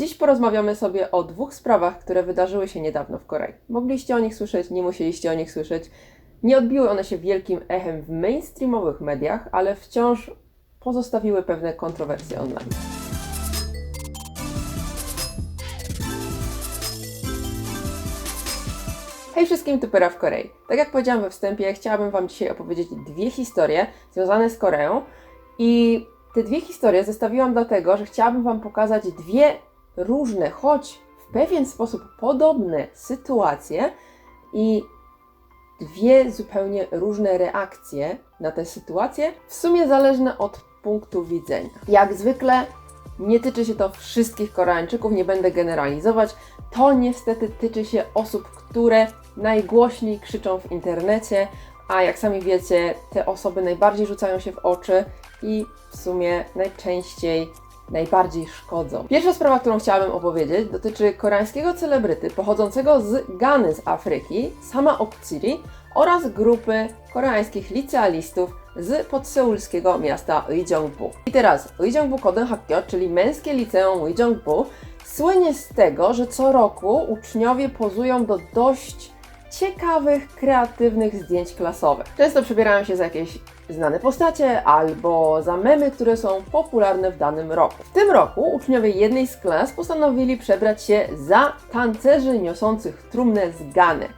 Dziś porozmawiamy sobie o dwóch sprawach, które wydarzyły się niedawno w Korei. Mogliście o nich słyszeć, nie musieliście o nich słyszeć. Nie odbiły one się wielkim echem w mainstreamowych mediach, ale wciąż pozostawiły pewne kontrowersje online. Hej wszystkim, Tupera w Korei. Tak jak powiedziałam we wstępie, chciałabym Wam dzisiaj opowiedzieć dwie historie związane z Koreą i te dwie historie zestawiłam dlatego, że chciałabym Wam pokazać dwie różne, choć w pewien sposób podobne sytuacje i dwie zupełnie różne reakcje na te sytuacje, w sumie zależne od punktu widzenia. Jak zwykle nie tyczy się to wszystkich Koreańczyków, nie będę generalizować. To niestety tyczy się osób, które najgłośniej krzyczą w internecie, a jak sami wiecie, te osoby najbardziej rzucają się w oczy i w sumie najczęściej najbardziej szkodzą. Pierwsza sprawa, którą chciałabym opowiedzieć, dotyczy koreańskiego celebryty pochodzącego z Gany z Afryki, Sama Okciri, oraz grupy koreańskich licealistów z podseulskiego miasta Uijeongbu. I teraz Uijeongbu Kodenhakkyo, czyli męskie liceum Uijeongbu, słynie z tego, że co roku uczniowie pozują do dość ciekawych, kreatywnych zdjęć klasowych. Często przebierają się za jakieś znane postacie albo za memy, które są popularne w danym roku. W tym roku uczniowie jednej z klas postanowili przebrać się za tancerzy niosących trumnę z Gany.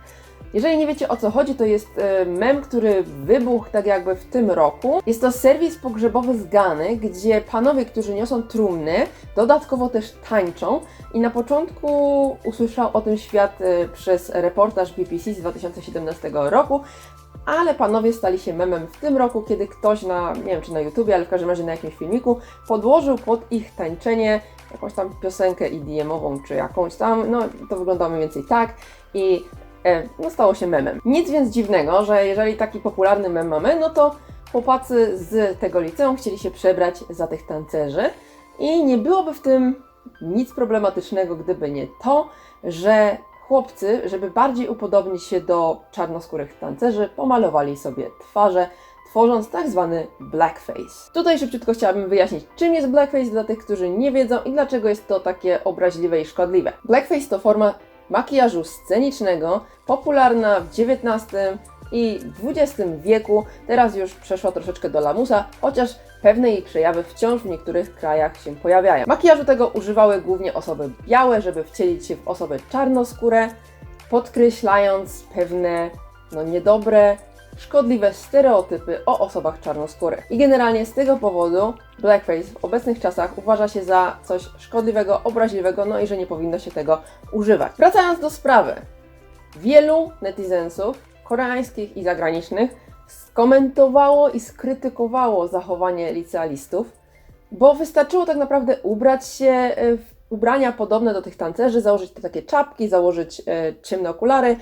Jeżeli nie wiecie o co chodzi, to jest e, mem, który wybuchł tak jakby w tym roku. Jest to serwis pogrzebowy z Gany, gdzie panowie, którzy niosą trumny, dodatkowo też tańczą. I na początku usłyszał o tym świat e, przez reportaż BBC z 2017 roku, ale panowie stali się memem w tym roku, kiedy ktoś na, nie wiem czy na YouTubie, ale w każdym razie na jakimś filmiku podłożył pod ich tańczenie jakąś tam piosenkę EDM-ową czy jakąś tam, no to wyglądało mniej więcej tak i e, no stało się memem. Nic więc dziwnego, że jeżeli taki popularny mem mamy, no to chłopacy z tego liceum chcieli się przebrać za tych tancerzy i nie byłoby w tym nic problematycznego, gdyby nie to, że chłopcy, żeby bardziej upodobnić się do czarnoskórych tancerzy, pomalowali sobie twarze, tworząc tak zwany blackface. Tutaj szybciutko chciałabym wyjaśnić, czym jest blackface dla tych, którzy nie wiedzą i dlaczego jest to takie obraźliwe i szkodliwe. Blackface to forma makijażu scenicznego, popularna w XIX i XX wieku, teraz już przeszła troszeczkę do lamusa, chociaż pewne jej przejawy wciąż w niektórych krajach się pojawiają. Makijażu tego używały głównie osoby białe, żeby wcielić się w osobę czarnoskórę, podkreślając pewne no, niedobre, szkodliwe stereotypy o osobach czarnoskórych. I generalnie z tego powodu blackface w obecnych czasach uważa się za coś szkodliwego, obraźliwego, no i że nie powinno się tego używać. Wracając do sprawy. Wielu netizensów koreańskich i zagranicznych skomentowało i skrytykowało zachowanie licealistów, bo wystarczyło tak naprawdę ubrać się e, w ubrania podobne do tych tancerzy, założyć te takie czapki, założyć e, ciemne okulary,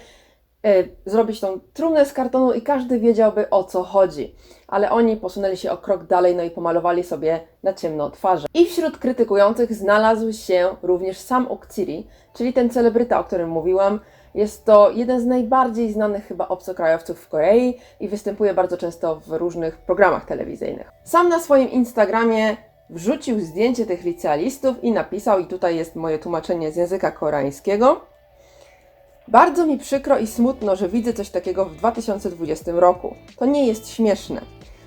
e, zrobić tą trumnę z kartonu i każdy wiedziałby o co chodzi. Ale oni posunęli się o krok dalej, no i pomalowali sobie na ciemno twarze. I wśród krytykujących znalazł się również sam Okciri, czyli ten celebryta, o którym mówiłam, jest to jeden z najbardziej znanych chyba obcokrajowców w Korei i występuje bardzo często w różnych programach telewizyjnych. Sam na swoim Instagramie wrzucił zdjęcie tych licealistów i napisał, i tutaj jest moje tłumaczenie z języka koreańskiego. Bardzo mi przykro i smutno, że widzę coś takiego w 2020 roku. To nie jest śmieszne.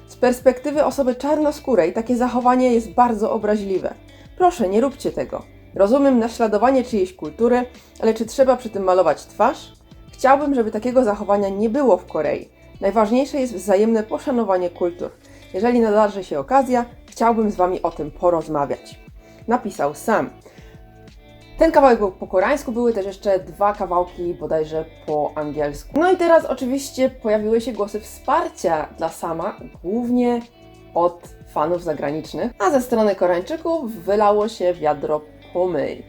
Z perspektywy osoby czarnoskórej takie zachowanie jest bardzo obraźliwe. Proszę, nie róbcie tego. Rozumiem naśladowanie czyjejś kultury, ale czy trzeba przy tym malować twarz? Chciałbym, żeby takiego zachowania nie było w Korei. Najważniejsze jest wzajemne poszanowanie kultur. Jeżeli nadarzy się okazja, chciałbym z Wami o tym porozmawiać. Napisał sam. Ten kawałek był po koreańsku, były też jeszcze dwa kawałki bodajże po angielsku. No i teraz oczywiście pojawiły się głosy wsparcia dla Sama, głównie od fanów zagranicznych, a ze strony Koreańczyków wylało się wiadro pomyj.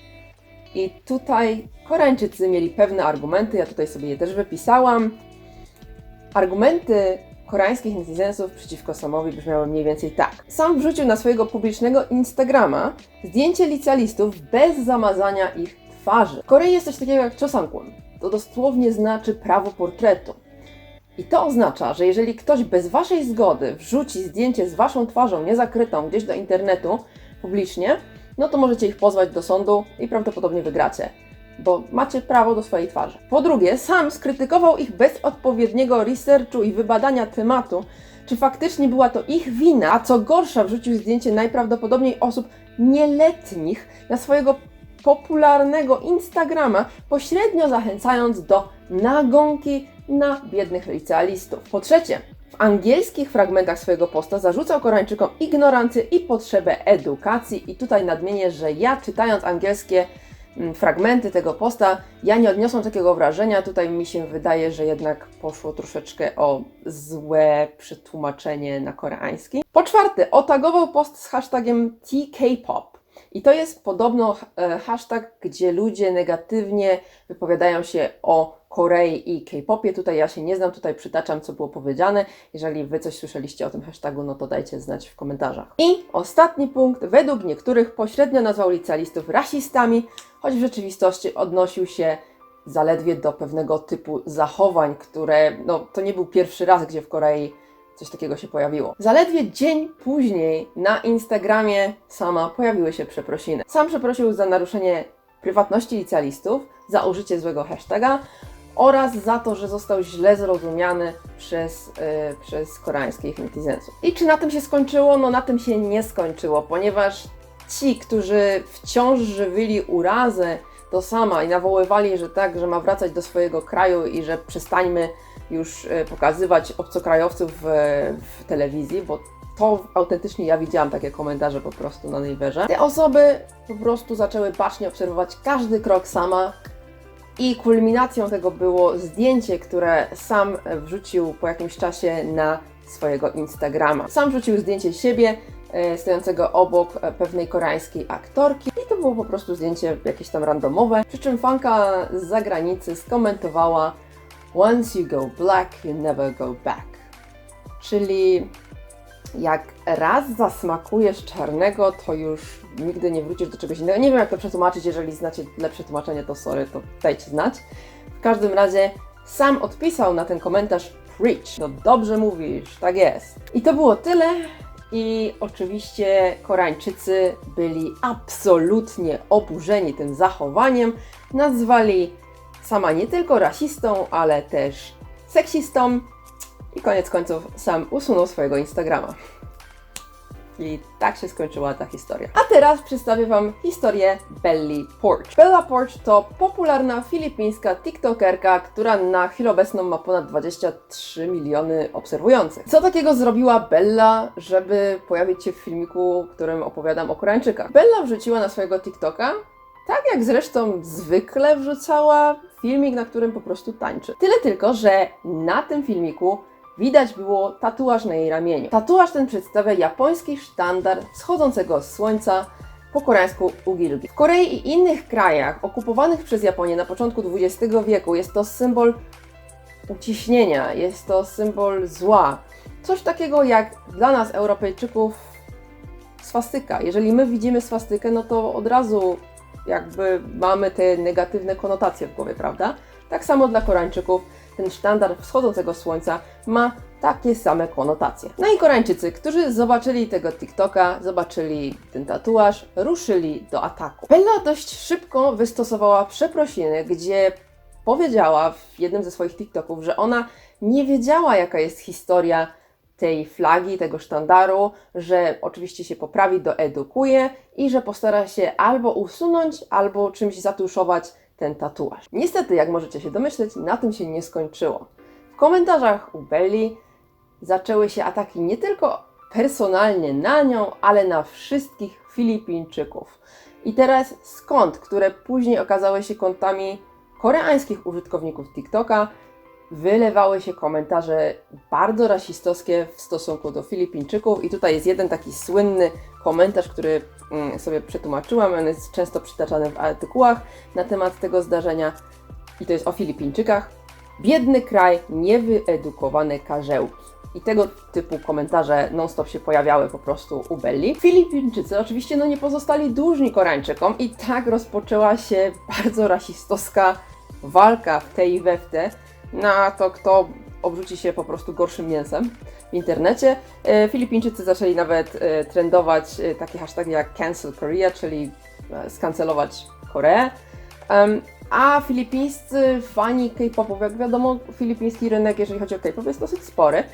I tutaj Koreańczycy mieli pewne argumenty, ja tutaj sobie je też wypisałam. Argumenty koreańskich netizensów przeciwko Samowi brzmiały mniej więcej tak. Sam wrzucił na swojego publicznego Instagrama zdjęcie licealistów bez zamazania ich twarzy. W Korei jest coś takiego jak chosankun. To dosłownie znaczy prawo portretu. I to oznacza, że jeżeli ktoś bez waszej zgody wrzuci zdjęcie z waszą twarzą niezakrytą gdzieś do internetu publicznie, no to możecie ich pozwać do sądu i prawdopodobnie wygracie, bo macie prawo do swojej twarzy. Po drugie, sam skrytykował ich bez odpowiedniego researchu i wybadania tematu, czy faktycznie była to ich wina, a co gorsza, wrzucił zdjęcie najprawdopodobniej osób nieletnich na swojego popularnego Instagrama, pośrednio zachęcając do nagonki na biednych licealistów. Po trzecie, w angielskich fragmentach swojego posta zarzucał Koreańczykom ignorancję i potrzebę edukacji. I tutaj nadmienię, że ja czytając angielskie mm, fragmenty tego posta, ja nie odniosłam takiego wrażenia. Tutaj mi się wydaje, że jednak poszło troszeczkę o złe przetłumaczenie na koreański. Po czwarte, otagował post z hashtagiem TKPop. I to jest podobno e, hashtag, gdzie ludzie negatywnie wypowiadają się o Korei i K-popie. Tutaj ja się nie znam, tutaj przytaczam, co było powiedziane. Jeżeli Wy coś słyszeliście o tym hashtagu, no to dajcie znać w komentarzach. I ostatni punkt. Według niektórych pośrednio nazwał licealistów rasistami, choć w rzeczywistości odnosił się zaledwie do pewnego typu zachowań, które, no to nie był pierwszy raz, gdzie w Korei coś takiego się pojawiło. Zaledwie dzień później na Instagramie sama pojawiły się przeprosiny. Sam przeprosił za naruszenie prywatności licealistów, za użycie złego hashtaga oraz za to, że został źle zrozumiany przez, yy, przez koreańskich netizensów. I czy na tym się skończyło? No na tym się nie skończyło, ponieważ ci, którzy wciąż żywili urazę do sama i nawoływali, że tak, że ma wracać do swojego kraju i że przestańmy już y, pokazywać obcokrajowców w, w telewizji, bo to autentycznie ja widziałam takie komentarze po prostu na Nejwerze. Te osoby po prostu zaczęły bacznie obserwować każdy krok sama i kulminacją tego było zdjęcie, które sam wrzucił po jakimś czasie na swojego Instagrama. Sam wrzucił zdjęcie siebie e, stojącego obok e, pewnej koreańskiej aktorki i to było po prostu zdjęcie jakieś tam randomowe, przy czym fanka z zagranicy skomentowała Once you go black, you never go back. Czyli jak raz zasmakujesz czarnego, to już nigdy nie wrócisz do czegoś innego. Nie wiem, jak to przetłumaczyć, jeżeli znacie lepsze tłumaczenie, to sorry, to dajcie znać. W każdym razie sam odpisał na ten komentarz Preach. No dobrze mówisz, tak jest. I to było tyle. I oczywiście Koreańczycy byli absolutnie oburzeni tym zachowaniem. Nazwali sama nie tylko rasistą, ale też seksistą. I koniec końców sam usunął swojego Instagrama. I tak się skończyła ta historia. A teraz przedstawię Wam historię Belly Porch. Bella Porch to popularna filipińska TikTokerka, która na chwilę obecną ma ponad 23 miliony obserwujących. Co takiego zrobiła Bella, żeby pojawić się w filmiku, w którym opowiadam o Koreańczykach? Bella wrzuciła na swojego TikToka tak jak zresztą zwykle wrzucała filmik, na którym po prostu tańczy. Tyle tylko, że na tym filmiku widać było tatuaż na jej ramieniu. Tatuaż ten przedstawia japoński sztandar wschodzącego słońca, po koreańsku ugilgi. W Korei i innych krajach okupowanych przez Japonię na początku XX wieku jest to symbol uciśnienia, jest to symbol zła. Coś takiego jak dla nas, Europejczyków, swastyka. Jeżeli my widzimy swastykę, no to od razu jakby mamy te negatywne konotacje w głowie, prawda? Tak samo dla Koreańczyków ten sztandar wschodzącego słońca ma takie same konotacje. No i Koreańczycy, którzy zobaczyli tego TikToka, zobaczyli ten tatuaż, ruszyli do ataku. Bella dość szybko wystosowała przeprosiny, gdzie powiedziała w jednym ze swoich TikToków, że ona nie wiedziała, jaka jest historia tej flagi, tego sztandaru, że oczywiście się poprawi, doedukuje i że postara się albo usunąć, albo czymś zatuszować ten tatuaż. Niestety, jak możecie się domyśleć, na tym się nie skończyło. W komentarzach u Belli zaczęły się ataki nie tylko personalnie na nią, ale na wszystkich Filipińczyków. I teraz skąd, które później okazały się kontami koreańskich użytkowników TikToka, wylewały się komentarze bardzo rasistowskie w stosunku do Filipińczyków. I tutaj jest jeden taki słynny komentarz, który mm, sobie przetłumaczyłam. On jest często przytaczany w artykułach na temat tego zdarzenia. I to jest o Filipińczykach. Biedny kraj, niewyedukowane karzełki. I tego typu komentarze non-stop się pojawiały po prostu u Belli. Filipińczycy oczywiście no nie pozostali dłużni Koreańczykom i tak rozpoczęła się bardzo rasistowska walka w tej i we w te na to, kto obrzuci się po prostu gorszym mięsem w internecie. E, Filipińczycy zaczęli nawet e, trendować e, takie hasztagi jak Cancel Korea, czyli skancelować Koreę. A filipińscy fani K-popu, jak wiadomo, filipiński rynek, jeżeli chodzi o K-pop, jest dosyć spory.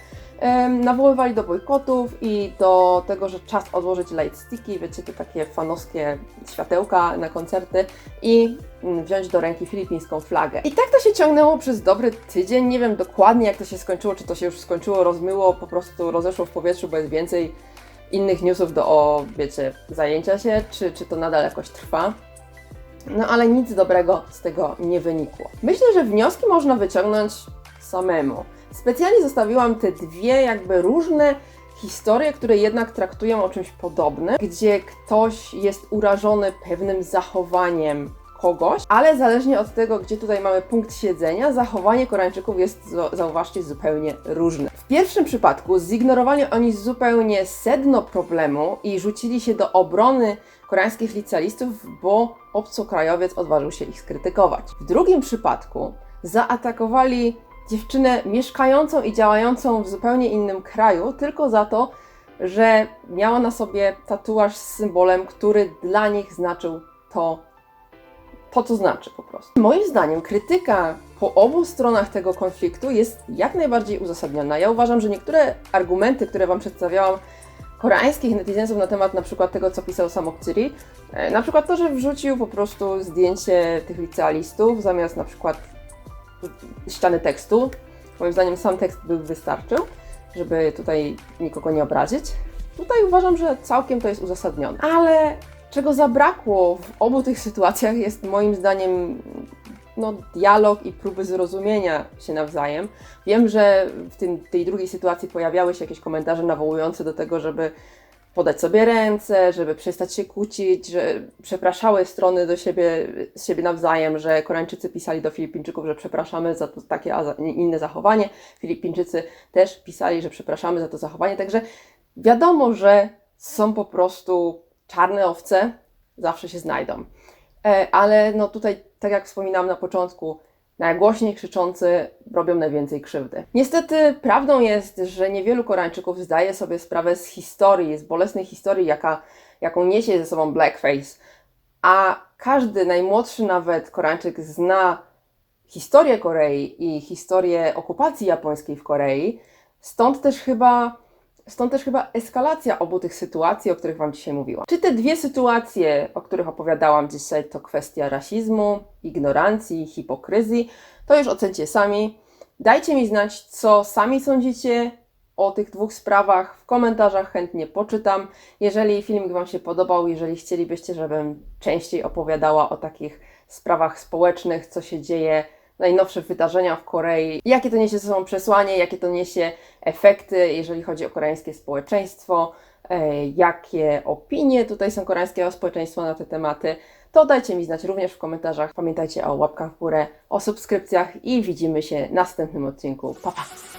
Nawoływali do bojkotów i do tego, że czas odłożyć lightsticki, wiecie, te takie fanowskie światełka na koncerty i mm, wziąć do ręki filipińską flagę. I tak to się ciągnęło przez dobry tydzień. Nie wiem dokładnie, jak to się skończyło, czy to się już skończyło, rozmyło, po prostu rozeszło w powietrzu, bo jest więcej innych newsów do, o, wiecie, zajęcia się, czy, czy to nadal jakoś trwa. No ale nic dobrego z tego nie wynikło. Myślę, że wnioski można wyciągnąć samemu. Specjalnie zostawiłam te dwie jakby różne historie, które jednak traktują o czymś podobnym, gdzie ktoś jest urażony pewnym zachowaniem kogoś, ale zależnie od tego, gdzie tutaj mamy punkt siedzenia, zachowanie Koreańczyków jest, zauważcie, zupełnie różne. W pierwszym przypadku zignorowali oni zupełnie sedno problemu i rzucili się do obrony koreańskich licealistów, bo obcokrajowiec odważył się ich skrytykować. W drugim przypadku zaatakowali dziewczynę mieszkającą i działającą w zupełnie innym kraju tylko za to, że miała na sobie tatuaż z symbolem, który dla nich znaczył to, to co znaczy po prostu. Moim zdaniem krytyka po obu stronach tego konfliktu jest jak najbardziej uzasadniona. Ja uważam, że niektóre argumenty, które Wam przedstawiałam, koreańskich netizensów na temat na przykład tego, co pisał Samok Chiri, e, na przykład to, że wrzucił po prostu zdjęcie tych licealistów zamiast na przykład ściany tekstu. Moim zdaniem sam tekst by wystarczył, żeby tutaj nikogo nie obrazić. Tutaj uważam, że całkiem to jest uzasadnione. Ale czego zabrakło w obu tych sytuacjach jest moim zdaniem no, dialog i próby zrozumienia się nawzajem. Wiem, że w tym, tej drugiej sytuacji pojawiały się jakieś komentarze nawołujące do tego, żeby podać sobie ręce, żeby przestać się kłócić, że przepraszały strony do siebie, z siebie nawzajem, że Koreańczycy pisali do Filipińczyków, że przepraszamy za to, takie, a za, inne zachowanie. Filipińczycy też pisali, że przepraszamy za to zachowanie. Także wiadomo, że są po prostu czarne owce, zawsze się znajdą. E, ale no tutaj, tak jak wspominałam na początku, najgłośniej krzyczący robią najwięcej krzywdy. Niestety prawdą jest, że niewielu Koreańczyków zdaje sobie sprawę z historii, z bolesnej historii, jaka, jaką niesie ze sobą blackface, a każdy, najmłodszy nawet Koreańczyk zna historię Korei i historię okupacji japońskiej w Korei, stąd też chyba Stąd też chyba eskalacja obu tych sytuacji, o których Wam dzisiaj mówiłam. Czy te dwie sytuacje, o których opowiadałam dzisiaj, to kwestia rasizmu, ignorancji, hipokryzji, to już ocencie sami. Dajcie mi znać, co sami sądzicie o tych dwóch sprawach w komentarzach, chętnie poczytam. Jeżeli filmik Wam się podobał, jeżeli chcielibyście, żebym częściej opowiadała o takich sprawach społecznych, co się dzieje najnowsze wydarzenia w Korei, jakie to niesie ze sobą przesłanie, jakie to niesie efekty, jeżeli chodzi o koreańskie społeczeństwo, e, jakie opinie tutaj są koreańskiego społeczeństwa na te tematy, to dajcie mi znać również w komentarzach. Pamiętajcie o łapkach w górę, o subskrypcjach i widzimy się w następnym odcinku. Pa, pa!